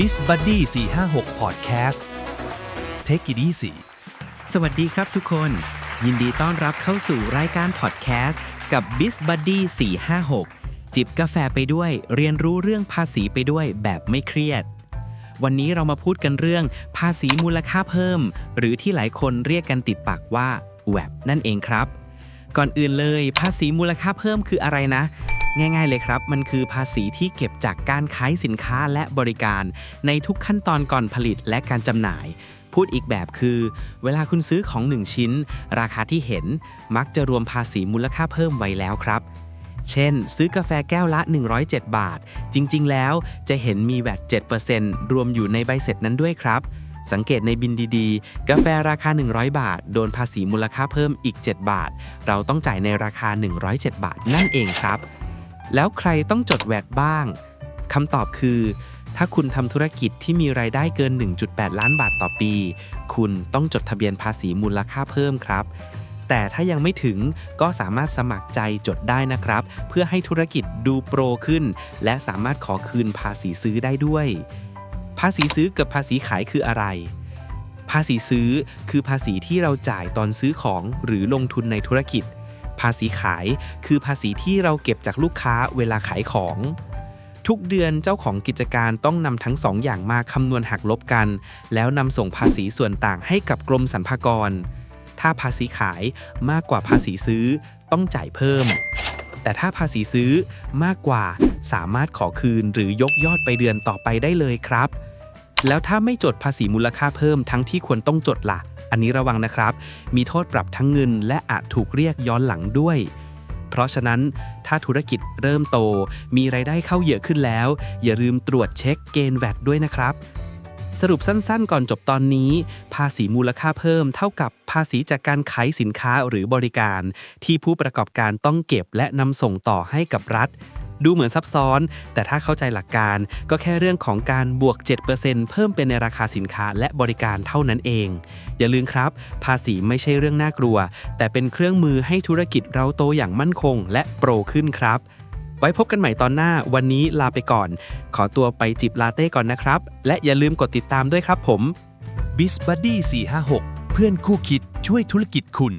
b i z b u d d y 456 Podcast Take it easy สวัสดีครับทุกคน ยินดีต้อนรับเข้าสู่รายการพอดแคสต์กับ b i z b u d d y 456 จิบกาแฟไปด้วย เรียนรู้เรื่องภาษีไปด้วยแบบไม่เครียด วันนี้เรามาพูดกันเรื่องภาษีมูลค่าเพิ่ม หรือที่หลายคนเรียกกันติดปากว่าแวบนั่นเองครับ ก่อนอื่นเลย ภาษีมูลค่าเพิ่มคืออะไรนะ ง่าย ๆ เลยครับ มันคือภาษีที่เก็บจากการขายสินค้าและบริการ ในทุกขั้นตอนก่อนผลิตและการจำหน่าย พูดอีกแบบคือ เวลาคุณซื้อของ 1 ชิ้น ราคาที่เห็นมักจะรวมภาษีมูลค่าเพิ่มไว้แล้วครับเช่น ซื้อกาแฟแก้วละ 107 บาท จริง ๆ แล้วจะเห็นมีแวด7%รวมอยู่ในใบเสร็จนั้นด้วยครับ สังเกตในบินดีๆ กาแฟราคา 100 บาท โดนภาษีมูลค่าเพิ่มอีก 7 บาท เราต้องจ่ายในราคา 107 บาทนั่นเองครับ แล้วใครต้องจดแวดบ้าง คำตอบคือ ถ้าคุณทำธุรกิจที่มีรายได้เกิน 1.8 ล้านบาทต่อปี คุณต้องจดทะเบียนภาษีมูลค่าเพิ่มครับ แต่ถ้ายังไม่ถึงก็สามารถสมัครใจจดได้นะครับ เพื่อให้ธุรกิจดูโปรขึ้น และสามารถขอคืนภาษีซื้อได้ด้วย ภาษีซื้อกับภาษีขายคืออะไรภาษีซื้อคือภาษีที่เราจ่ายตอนซื้อของหรือลงทุนในธุรกิจาษีขาย คือภาษีที่เราเก็บจากลูกค้าเวลาขายของ ทุกเดือนเจ้าของกิจการต้องนำทั้งสองอย่างมาคำนวณหักลบกัน แล้วนำส่งภาษีส่วนต่างให้กับกรมสรรพากร ถ้าภาษีขายมากกว่าภาษีซื้อ ต้องจ่ายเพิ่ม แต่ถ้าภาษีซื้อมากกว่าสามารถขอคืนหรือยกยอดไปเดือนต่อไปได้เลยครับ แล้วถ้าไม่จดภาษีมูลค่าเพิ่มทั้งที่ควรต้องจดล่ะ อันนี้ระวังนะครับ มีโทษปรับทั้งเงิน และอาจถูกเรียกย้อนหลังด้วย เพราะฉะนั้นถ้าธุรกิจเริ่มโต มีไรายได้เข้าเยอะขึ้นแล้ว อย่าลืมตรวจเช็คเกณฑ์แวดด้วยนะครับสรุปสั้นๆ ก่อนจบตอนนี้ ภาษีมูลค่าเพิ่มเท่ากับภาษีจากการขายสินค้าหรือบริการ ที่ผู้ประกอบการต้องเก็บและนำส่งต่อให้กับรัฐ ดูเหมือนซับซ้อน แต่ถ้าเข้าใจหลักการก็แค่เรื่องของการบวก 7%เพิ่มเป็นในราคาสินค้าและบริการเท่านั้นเอง อย่าลืมครับ ภาษีไม่ใช่เรื่องน่ากลัว แต่เป็นเครื่องมือให้ธุรกิจเราโตอย่างมั่นคง และโปรขึ้นครับ ไว้พบกันใหม่ตอนหน้า วันนี้ลาไปก่อน ขอตัวไปจิบลาเต้ก่อนนะครับ และอย่าลืมกดติดตามด้วยครับผม b i z b u d d y 456 เพื่อนคู่คิดช่วยธุรกิจคุณ